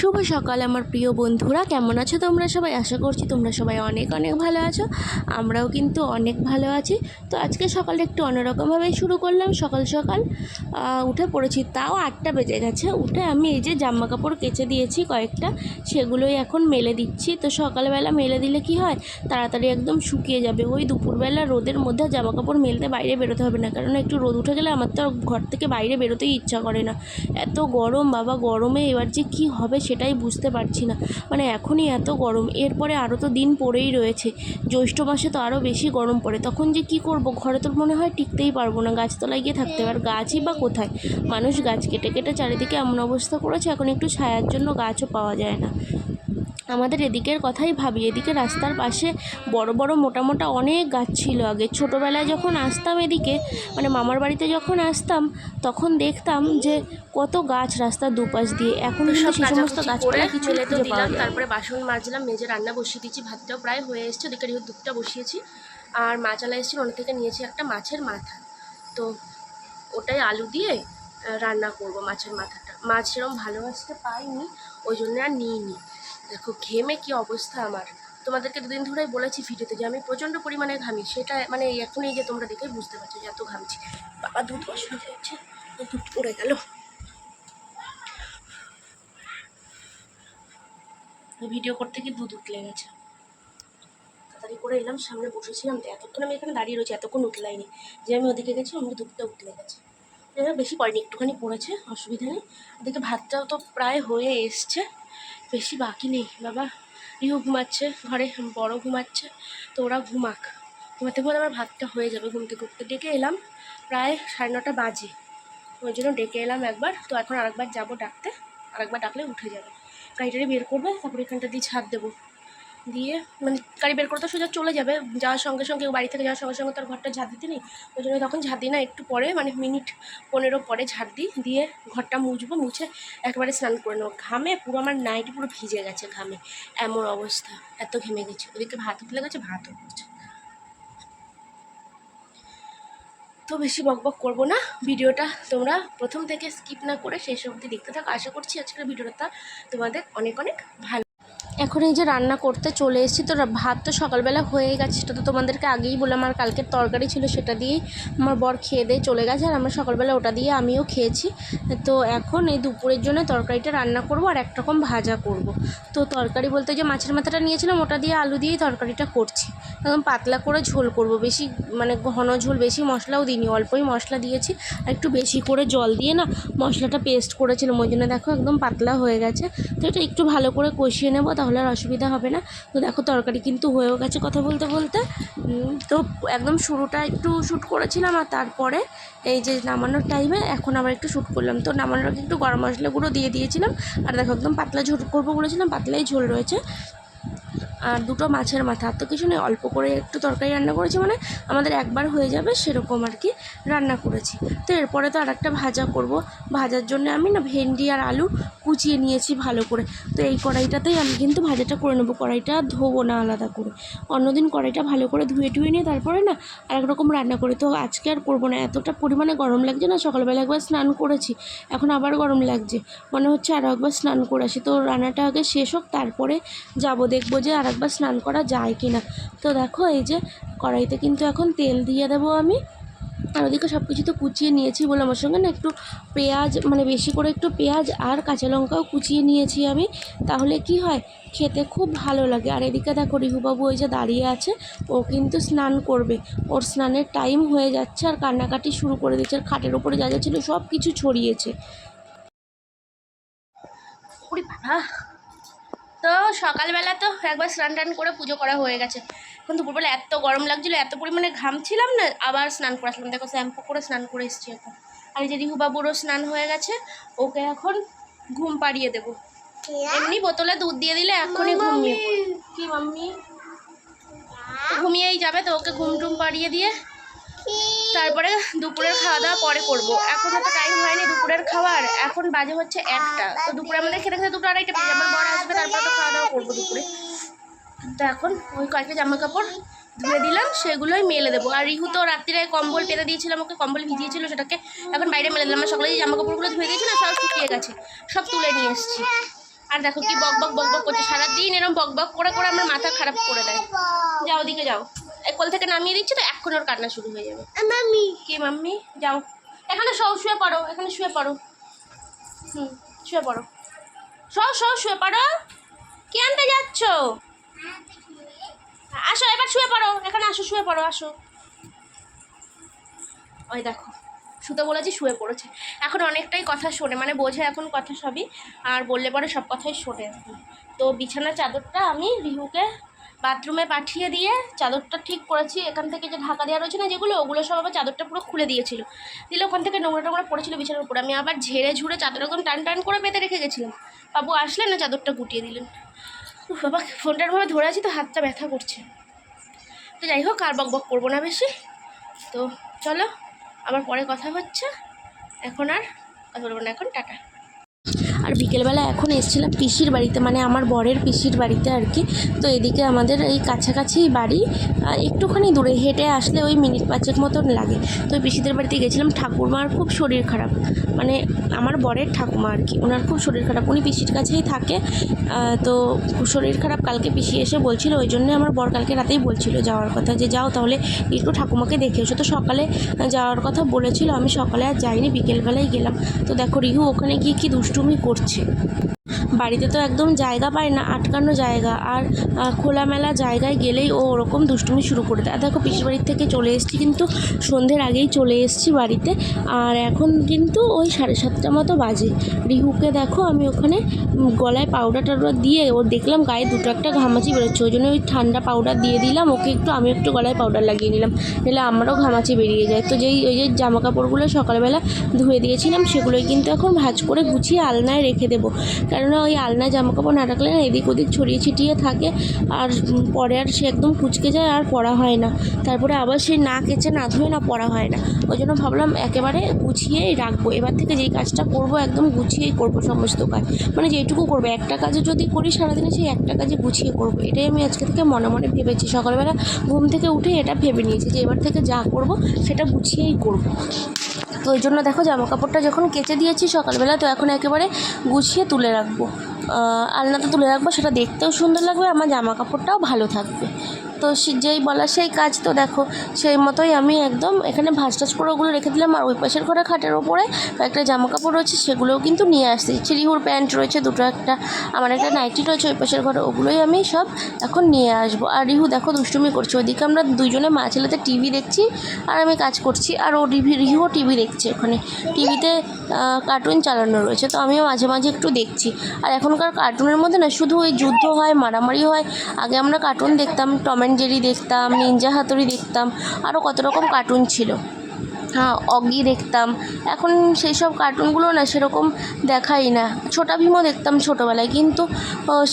শুভ সকাল, আমার প্রিয় বন্ধুরা। কেমন আছো তোমরা সবাই? আশা করছি তোমরা সবাই অনেক অনেক ভালো আছো। আমরাও কিন্তু অনেক ভালো আছি। তো আজকে সকালটা একটু অন্যরকমভাবেই শুরু করলাম সকাল সকাল। উঠে পড়েছি। তাও আটটা বেজে গেছে। উঠে আমি এই যে জামা কাপড় কেচে দিয়েছি কয়েকটা, সেগুলোই এখন মেলে দিচ্ছি। তো সকালবেলা মেলে দিলে কি হয়? তাড়াতাড়ি একদম শুকিয়ে যাবে। ওই দুপুরবেলা রোদের মধ্যে জামা কাপড় মেলতে বাইরে বেরোতে হবে না। কারণ একটু রোদ উঠে গেলে আমার তো ঘর থেকে বাইরে বেরোতেই ইচ্ছা করে না। এত গরম, বাবা গরমে এবার যে কি হবে সেটাই বুঝতে পারছি না। মানে এখনই এত গরম, এরপরে আরও তো দিন পড়েই রয়েছে। জ্যৈষ্ঠ মাসে তো আরও বেশি গরম পড়ে। তখন যে কি করব? ঘরে তো মনে হয় টিকতেই পারব না। গাছতলায় গিয়ে থাকতে হবে। গাছই বা কোথায়? মানুষ গাছ কেটে কেটে চারিদিকে এমন অবস্থা করেছে, এখন একটু ছায়ার জন্য গাছও পাওয়া যায় না। আমাদের এদিকের কথাই ভাবি। এদিকে রাস্তার পাশে বড় বড় মোটা মোটা অনেক গাছ ছিল। আগে ছোটোবেলায় যখন আসতাম এদিকে মানে মামার বাড়িতে যখন আসতাম তখন দেখতাম যে কত গাছ রাস্তার দুপাশ দিয়ে। এখন সব সমস্ত গাছপালা কিছু তো দিলাম। তারপরে বাসন মাজলাম মেজে রান্না বসিয়ে দিয়েছি ভাতটাও প্রায় হয়ে এসছে। ওদিকে দুধটা বসিয়েছি আর মাছালা এসেছিল ওর থেকে নিয়েছি একটা মাছের মাথা। তো ওটাই আলু দিয়ে রান্না করব মাছের মাথাটা। মাছ সেরকম ভালোবাসতে পাইনি ওই জন্য আর নিইনি। দেখো, ঘেমে কি অবস্থা আমার? তোমাদেরকে দুদিন ধরেই বলেছি ভিডিওতে যে আমি প্রচণ্ড পরিমাণে ঘামি। সেটা মানে এখন এই যে তোমরা দেখে বুঝতে পারছ যে এত ঘামছি। বাবা, দুধ বসে যাচ্ছে দুধ পড়ে গেল। ভিডিও করতে গিয়ে দুধ উঠলে গেছে। তাড়াতাড়ি করে এলাম, সামনে বসেছিলাম। তো এতক্ষণ আমি এখানে দাঁড়িয়ে রয়েছি, এতক্ষণ উঠলাইনি যে আমি ওদিকে গেছি আমি দুধটা উঠলে গেছে। বেশি পড়েনি, একটুখানি পড়েছে, অসুবিধা নেই। দেখে ভাতটাও তো প্রায় হয়ে এসছে, বেশি বাকি নেই। বাবা, রিহু ঘুমাচ্ছে, ঘরে বড় ঘুমাচ্ছে, তো ওরা ঘুমাক। ঘুমাতে ঘুমাতে আমার ভাতটা হয়ে যাবে ঘুম থেকে উঠতে। ডেকে এলাম প্রায় সাড়ে নটা বাজে। ওই জন্য ডেকে এলাম একবার, তো এখন আরেকবার যাব ডাকতে, আরেকবার ডাকলে উঠে যাবে। গাড়িটারি বের করবে, তারপরে এখানটা দিয়ে ছাদ দেবো। দিয়ে মানে গাড়ি বের করতে সোজা চলে যাবে। যাওয়ার সঙ্গে সঙ্গে বাড়ি থেকে যাওয়ার সঙ্গে সঙ্গে তার ঘরটা ঝাড় দিতে নেই। ওই জন্য তখন ঝাড় দিই না, একটু পরে মানে মিনিট পনেরো পরে ঝাড় দিই। দিয়ে ঘরটা মুছবো, মুছে একবারে স্নান করে নেব। ঘামে পুরো আমার নাইটি পুরো ভিজে গেছে ঘামে। এমন অবস্থা, এত ঘেমে গেছে। ওদিকে ভাত উঠলে গেছে, ভাতও করছে তো বেশি বকবক করব না। ভিডিওটা তোমরা প্রথম থেকে স্কিপ না করে শেষ অবধি দেখতে থাকো। আশা করছি আজকের ভিডিওটা তোমাদের অনেক অনেক ভালো এখন এই যে রান্না করতে চলে এসেছি, তো ভাত তো সকালবেলা হয়ে গেছে, সেটা তো তোমাদেরকে আগেই বললাম, আর কালকের তরকারি ছিল সেটা দিয়েই আমার বর খেয়ে দিয়ে চলে গেছে, আর আমরা সকালবেলা ওটা দিয়ে আমিও খেয়েছি। তো এখন এই দুপুরের জন্য তরকারিটা রান্না করব আর একরকম ভাজা করব। তো তরকারি বলতে যে মাছের মাথাটা নিয়েছিলাম, ওটা দিয়ে আলু দিয়েই তরকারিটা করছি। একদম পাতলা করে ঝোল করব, বেশি মানে ঘন ঝোল, বেশি মশলাও দিইনি, অল্পই মশলা দিয়েছি, আর একটু বেশি করে জল দিয়ে না মশলাটা পেস্ট করেছিলাম, ওই জন্য দেখো একদম পাতলা হয়ে গেছে। তো এটা একটু ভালো করে কষিয়ে নেব, তাহলে আর অসুবিধা হবে না। তো দেখো তরকারি কিন্তু হয়েও গেছে কথা বলতে বলতে। তো একদম শুরুটা একটু শ্যুট করেছিলাম আর তারপরে এই যে নামানোর টাইমে এখন আবার একটু শ্যুট করলাম। তো নামানোর আগে একটু গরম মশলা গুঁড়ো দিয়ে দিয়েছিলাম। আর দেখো একদম পাতলা ঝোল করব বলেছিলাম, পাতলাই ঝোল রয়েছে। আর দুটো মাছের মাথা। আর তো কিছু নেই, অল্প করে একটু তরকারি রান্না করেছি মানে আমাদের একবার হয়ে যাবে সেরকম আর কি রান্না করেছি। তো এরপরে তো আর একটা ভাজা করব। ভাজার জন্য আমি না ভেন্ডি আর আলু কুচিয়ে নিয়েছি ভালো করে। তো এই কড়াইটাতেই আমি কিন্তু ভাজাটা করে নেব। কড়াইটা ধোবো না আলাদা করে। অন্যদিন কড়াইটা ভালো করে ধুয়ে টুয়ে নিয়ে তারপরে না আরেক রকম রান্না করি। তো আজকে আর করব না। এতটা পরিমাণে গরম লাগছে না, সকালবেলা একবার স্নান করেছি। এখন আবার গরম লাগছে। মনে হচ্ছে আরও একবার স্নান করে আসি। তো রান্নাটা আগে শেষ হোক, তারপরে যাব। দেখব যে আর একবার স্নান করা যায় কি না। তো দেখো, এই যে কড়াইতে কিন্তু এখন তেল দিয়ে দেবো আমি। আর ওদিকে সব কিছু তো কুচিয়ে নিয়েছি বলে আমার সঙ্গে না একটু পেঁয়াজ মানে বেশি করে একটু পেঁয়াজ আর কাঁচা লঙ্কাও কুচিয়ে নিয়েছি আমি। তাহলে কি হয়, খেতে খুব ভালো লাগে। আর এদিকে দেখো, রিহুবাবু ওই যে দাঁড়িয়ে আছে, ও কিন্তু স্নান করবে। ওর স্নানের টাইম হয়ে যাচ্ছে আর কান্নাকাটি শুরু করে দিচ্ছে আর খাটের ওপরে যা যা ছিল সব কিছু ছড়িয়েছে তো সকালবেলা তো একবার স্নান টান করে পুজো করা হয়ে গেছে। এখন দুপুরবেলা এত গরম লাগছিল এত পরিমাণে ঘামছিলাম না আবার স্নান করে আসলাম। দেখো শ্যাম্পু করে স্নান করে এসেছি এখন। আর যে রিহু বাবুরও স্নান হয়ে গেছে ওকে এখন ঘুম পাড়িয়ে দেবো। এমনি বোতলে দুধ দিয়ে দিলে এখনই ঘুমিয়ে কি মাম্মি? ঘুমিয়েই যাবে তো ওকে ঘুম টুম পাড়িয়ে দিয়ে তারপরে দুপুরের খাওয়া দাওয়া পরে করব। এখনও তো টাইম হয়নি দুপুরের খাওয়ার এখন বাজে হচ্ছে একটা। তো দুপুরে আমাদের খেতে খেতে দুটো আড়াইটা বেজে আমার তো খাওয়া দাওয়া করব দুপুরে। তো এখন ওই কয়েকটা জামা কাপড় ধুয়ে দিলাম সেগুলোই মেলে দেবো। আর রিহু তো রাত্রিরে কম্বল পেতে দিয়েছিলাম ওকে কম্বল ভিজিয়েছিল সেটাকে এখন বাইরে মেলে দিলাম। সকালে যে জামা কাপড়গুলো ধুয়ে দিয়েছিল সব শুকিয়ে গেছে সব তুলে নিয়ে এসেছি। আর দেখো কি বক বক বক বক করছে সারাদিন এরকম বক বক করে করে আমার মাথা খারাপ করে দেয়। যাও ওদিকে যাও। এই কোল থেকে নামিয়ে দিচ্ছি তো এখন ওর কান্না শুরু হয়ে যাবে। মামি কি মাম্মি? যাও। এখানে সব শুয়ে পড়ো এখানে শুয়ে পড়ো। হুম শুয়ে পড়ো। সব সব শুয়ে পড়ো। কি আনতে যাচ্ছ? আসো, এবার শুয়ে পড়ো। এখানে আসো, শুয়ে পড়ো, আসো। ওই দেখো শুতে বলেছি শুয়ে পড়েছে। এখন অনেকটাই কথা শোনে মানে বোঝে এখন কথা সবই, আর বললে পরে সব কথাই শোনে। তো বিছানার চাদরটা আমি রিহুকে বাথরুমে পাঠিয়ে দিয়ে চাদরটা ঠিক করেছি। এখান থেকে যে ঢাকা দেওয়া রয়েছে না যেগুলো, ওগুলো সব আবার চাদরটা পুরো খুলে দিয়েছিল। দিলে ওখান থেকে নোংরা টোংরা পড়েছিল বিছানার উপরে। আমি আবার ঝেড়ে ঝুড়ে চাদর একদম টান টান করে পেতে রেখে গেছিলাম। বাবু আসলেন না চাদরটা গুটিয়ে দিলেন? বাবা ফোনটার ভাবে ধরে আছি তো হাতটা ব্যথা করছে। তো যাই হোক, আর বক বক করব না বেশি। তো চলো, আবার পরে কথা হচ্ছে। এখন আর কথা বলব না, এখন টাটা। আর বিকেলবেলা এখন এসেছিলাম পিসির বাড়িতে মানে আমার বরের পিসির বাড়িতে আর কি। তো এদিকে আমাদের এই কাছাকাছি বাড়ি একটুখানি দূরে। হেঁটে আসলে ওই মিনিট পাঁচেক মতন লাগে। তো পিসিদের বাড়িতে গেছিলাম, ঠাকুরমার খুব শরীর খারাপ। মানে আমার বরের ঠাকুমা আর কি। ওনার খুব শরীর খারাপ। উনি পিসির কাছেই থাকে। তো শরীর খারাপ কালকে পিসি এসে বলছিল, ওই জন্যে আমার বর কালকে রাতেই বলছিল যাওয়ার কথা যে, যাও তাহলে একটু ঠাকুমাকে দেখে এসো। তো সকালে যাওয়ার কথা বলেছিল। আমি সকালে আর যাইনি, বিকেলবেলায় গেলাম। তো দেখো রিহু, ওখানে গিয়ে কি দুষ্টুমি করছে? বাড়িতে তো একদম জায়গা পায় না, আটকানো জায়গা। আর খোলামেলা জায়গায় গেলেই ও ওরকম দুষ্টুমি শুরু করে দেয়। দেখো পিসির বাড়ির থেকে চলে এসেছি কিন্তু সন্ধ্যের আগেই চলে এসেছি বাড়িতে। আর এখন কিন্তু ওই সাড়ে সাতটা মতো বাজে। রিহুকে দেখো আমি ওখানে গলায় পাউডার টাউডার দিয়ে ওর দেখলাম গায়ে দুটো একটা ঘামাচি বেরোচ্ছে। ওই জন্য ওই ঠান্ডা পাউডার দিয়ে দিলাম, ওকে একটু, আমি একটু গলায় পাউডার লাগিয়ে নিলাম। নাহলে আমারও ঘামাচি বেরিয়ে যায়। তো যেই, ওই যে জামা কাপড়গুলো সকালবেলা ধুয়ে দিয়েছিলাম, সেগুলোই কিন্তু এখন ভাঁজ করে গুছিয়ে আলনায় রেখে দেবো। কেননা ওই আলনায় জামা কাপড় না রাখলে না এদিক ওদিক ছড়িয়ে ছিটিয়ে থাকে। আর পরে আর সে একদম কুচকে যায় আর পরা হয় না। তারপরে আবার সে না কেচে, না ধুয়ে, না পরা হয় না। ওই জন্য ভাবলাম একেবারে গুছিয়েই রাখব। এবার থেকে যেই কাজটা করব একদম গুছিয়েই করব সমস্ত কাজ। মানে যেটুকু করব, একটা কাজে যদি করি সারাদিনে সেই একটা কাজে গুছিয়ে করব। এটাই আমি আজকে থেকে মনে মনে ভেবেছি। সকালবেলা ঘুম থেকে উঠে এটা ভেবে নিয়েছি যে এবার থেকে যা করব সেটা গুছিয়েই করব। তো ওই জন্য দেখো জামা কাপড়টা যখন কেচে দিয়েছি সকালবেলা, তো এখন একেবারে গুছিয়ে তুলে রাখব। আলনাতে তুলে রাখব, সেটা দেখতেও সুন্দর লাগবে, আমার জামা কাপড়টাও ভালো থাকবে। তো যেই বলা সেই কাজ তো দেখো, সেই মতোই আমি একদম এখানে ভাঁজ টাজ করে ওগুলো রেখে দিলাম আর ওই পাশের ঘরে খাটের ওপরে কয়েকটা জামা কাপড় রয়েছে সেগুলোও কিন্তু নিয়ে আসছি। চিরিহুর প্যান্ট রয়েছে দুটো একটা, আমার একটা নাইটি রয়েছে ওই পাশের ঘরে, ওগুলোই আমি সব এখন নিয়ে আসব। আর রিহু দেখো দুষ্টুমি করছে, ওইদিকে আমরা দুজনে মা ছেলেতে টিভি দেখছি আর আমি কাজ করছি আর ও রিভি রিহুও টিভি দেখছে ওখানে। টিভিতে কার্টুন চালানো রয়েছে, তো আমিও মাঝে মাঝে একটু দেখছি। আর এখনকার কার্টুনের মধ্যে না শুধু ওই যুদ্ধ হয়, মারামারি হয়, আগে আমরা কার্টুন দেখতাম টম জেরি দেখতাম, নিনজা হাতুড়ি দেখতাম আরও কত রকম কার্টুন ছিল। হ্যাঁ অগি দেখতাম। এখন সেই সব কার্টুনগুলো না সেরকম দেখাই না। ছোটা ভীমও দেখতাম ছোটোবেলায়, কিন্তু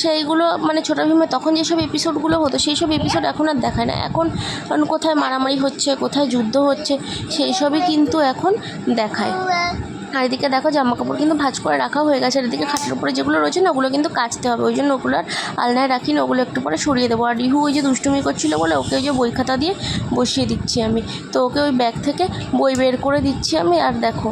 সেইগুলো মানে ছোটা ভীমে তখন যেসব এপিসোডগুলো হতো, সেই সব এপিসোড এখন আর দেখায় না। এখন এখন কোথায় মারামারি হচ্ছে, কোথায় যুদ্ধ হচ্ছে, সেই সবই কিন্তু এখন দেখায়। আর এদিকে দেখো জামা কাপড় কিন্তু ভাঁজ করে রাখা হয়ে গেছে। আর এদিকে খাটের উপরে যেগুলো রয়েছে না, ওগুলো কিন্তু কাচতে হবে। ওই জন্য ওগুলো আর আলনায় রাখি না ওগুলো একটু পরে সরিয়ে দেবো। আর রিহু ওই যে দুষ্টুমি করছিল বলে ওকে ওই যে বই খাতা দিয়ে বসিয়ে দিচ্ছি আমি। তো ওকে ওই ব্যাগ থেকে বই বের করে দিচ্ছি আমি। আর দেখো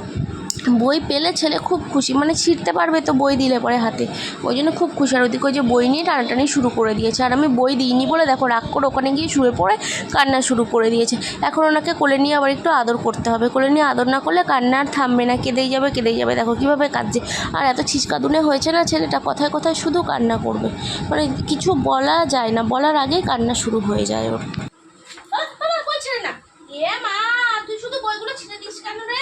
বই পেলে ছেলে খুব খুশি মানে ছিঁড়তে পারবে তো বই দিলে পরে হাতে। ওই জন্য খুব খুশি, আর ওদিকে ওই যে বই নিয়ে টানাটানি শুরু করে দিয়েছে। আর আমি বই দিইনি বলে দেখো, রাগ করে ওখানে গিয়ে শুয়ে পড়ে কান্না শুরু করে দিয়েছে। এখন ওনাকে কোলে নিয়ে আবার একটু আদর করতে হবে। কোলে নিয়ে আদর না করলে কান্না আর থামবে না, কেঁদেই যাবে কেঁদেই যাবে। দেখো কীভাবে কাঁদছে। আর এত ছিচকাদুনে হয়েছে না ছেলেটা, কথায় কথায় শুধু কান্না করবে। মানে কিছু বলা যায় না, বলার আগেই কান্না শুরু হয়ে যায় ওর। না এ মা, তুই শুধু বইগুলো ছিঁড়ে দিস কেন রে?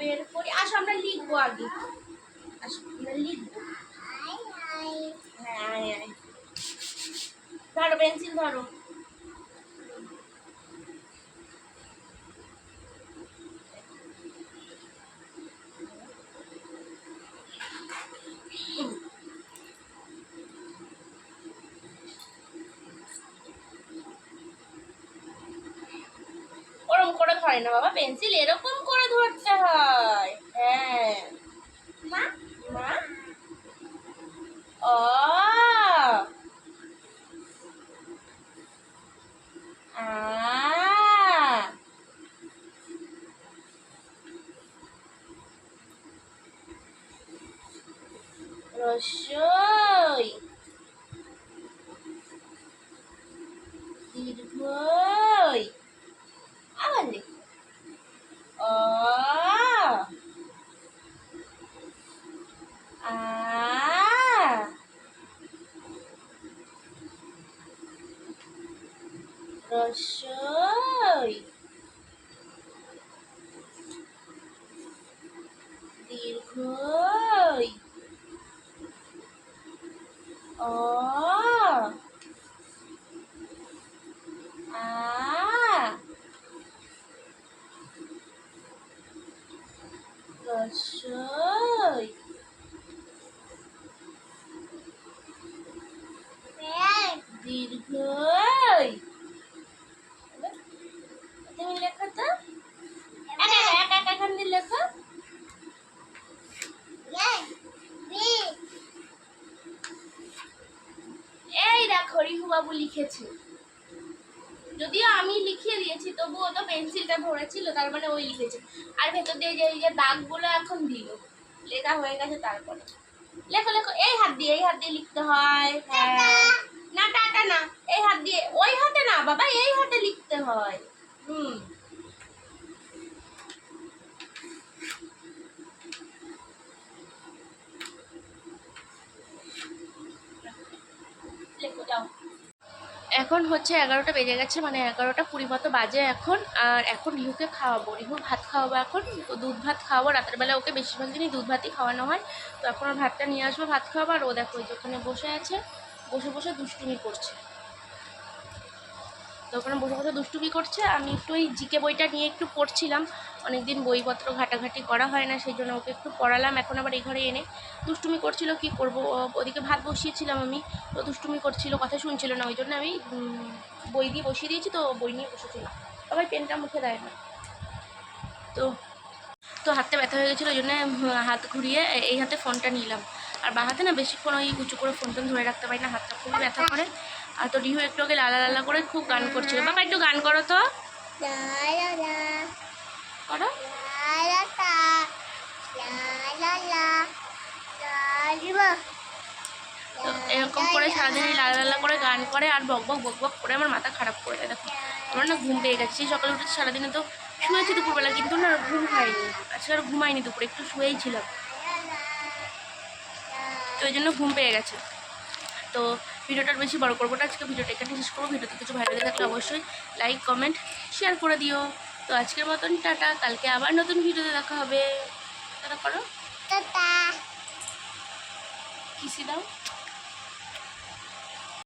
বের করি। আসো, আমরা লিখব আগে। হ্যাঁ। ধরো পেন্সিল ধরো। ওরকম করে ধরে না বাবা পেন্সিল এরকম করে ধরতে হয়। হ্যাঁ। মা? মা? আ। রসই। দীর্ঘই আবার লিখ অ আ রসই দীর্ঘই। অ আ রসই দীর্ঘই তুমি লেখো তো একা একা একা এখান দিয়ে লেখো এই দেখো রিহু বাবু লিখেছে। যদিও আমি লিখিয়ে দিয়েছি তবু ও তো পেন্সিলটা ধরেছিল তার মানে ওই লিখেছে। আর ভেতর দিয়ে যে এই যে দাগগুলো এখন দিল লেখা হয়ে গেছে তারপরে। লেখো লেখো এই হাত দিয়ে এই হাত দিয়ে লিখতে হয় হ্যাঁ। না টাটা না এই হাত দিয়ে ওই হাতে না বাবা এই হাতে লিখতে হয়। হুম লেখো যাও এখন হচ্ছে এগারোটা বেজে গেছে মানে এগারোটা কুড়ি মতো বাজে এখন। আর এখন রিহুকে খাওয়াবো। রিহুর ভাত খাওয়াবো এখন। তো দুধ ভাত খাওয়াবো। রাতেরবেলা ওকে বেশিরভাগ দিনই দুধ ভাতই খাওয়ানো হয়। তো এখন ভাতটা নিয়ে আসব, ভাত খাওয়াবো। আর ও দেখো ওই যে ওখানে বসে আছে, বসে বসে দুষ্টুমি করছে। তো ওখানে বসে বসে দুষ্টুমি করছে। আমি একটু ওই জিকে বইটা নিয়ে একটু পড়ছিলাম। অনেকদিন বইপত্র ঘাটাঘাটি করা হয় না, সেই জন্য ওকে একটু পড়ালাম। এখন আবার এই ঘরে এনে দুষ্টুমি করছিল, কি করব? ওদিকে ভাত বসিয়েছিলাম আমি, তো দুষ্টুমি করছিল, কথা শুনছিল না। ওই জন্য আমি বই দিয়ে বসিয়ে দিয়েছি, তো বই নিয়ে বসেছিলাম। সবাই পেনটা মুখে দেয় না। তো তো হাতটা ব্যথা হয়ে গেছিল, ওই জন্য হাত ঘুরিয়ে এই হাতে ফোনটা নিলাম। আর বা হাতে না বেশিক্ষণ ওই উঁচু করে ফোন টোন ধরে রাখতে পারি না, হাতটা খুবই ব্যথা করে। আর তো রিহু একটু আগে লালা লালা করে খুব গান করছিল। বাবা, একটু গান করো তো। এরকম করে সারাদিন লালা লালা করে গান করে আর বক বক বক বক করে আমার মাথা খারাপ করে দেয়, দেখো। আমার না ঘুম পেয়ে গেছে। সকালে উঠেছি সারাদিনে তো শুয়েছি দুপুরবেলা, কিন্তু না ঘুম হয়নি। আজকে আর ঘুমাইনি দুপুরে, একটু শুয়েই ছিলাম। তো ওই জন্য ঘুম পেয়ে গেছে। তো ভিডিওটা বেশি বড় করব না আজকে ভিডিওটা এখানে শেষ করব। ভিডিওতে কিছু ভালো লেগে থাকলে অবশ্যই লাইক কমেন্ট শেয়ার করে দিও। তো আজকের মতন টাটা কালকে আবার নতুন ভিডিওতে দেখা হবে। টাটা করো। কিসি দাও?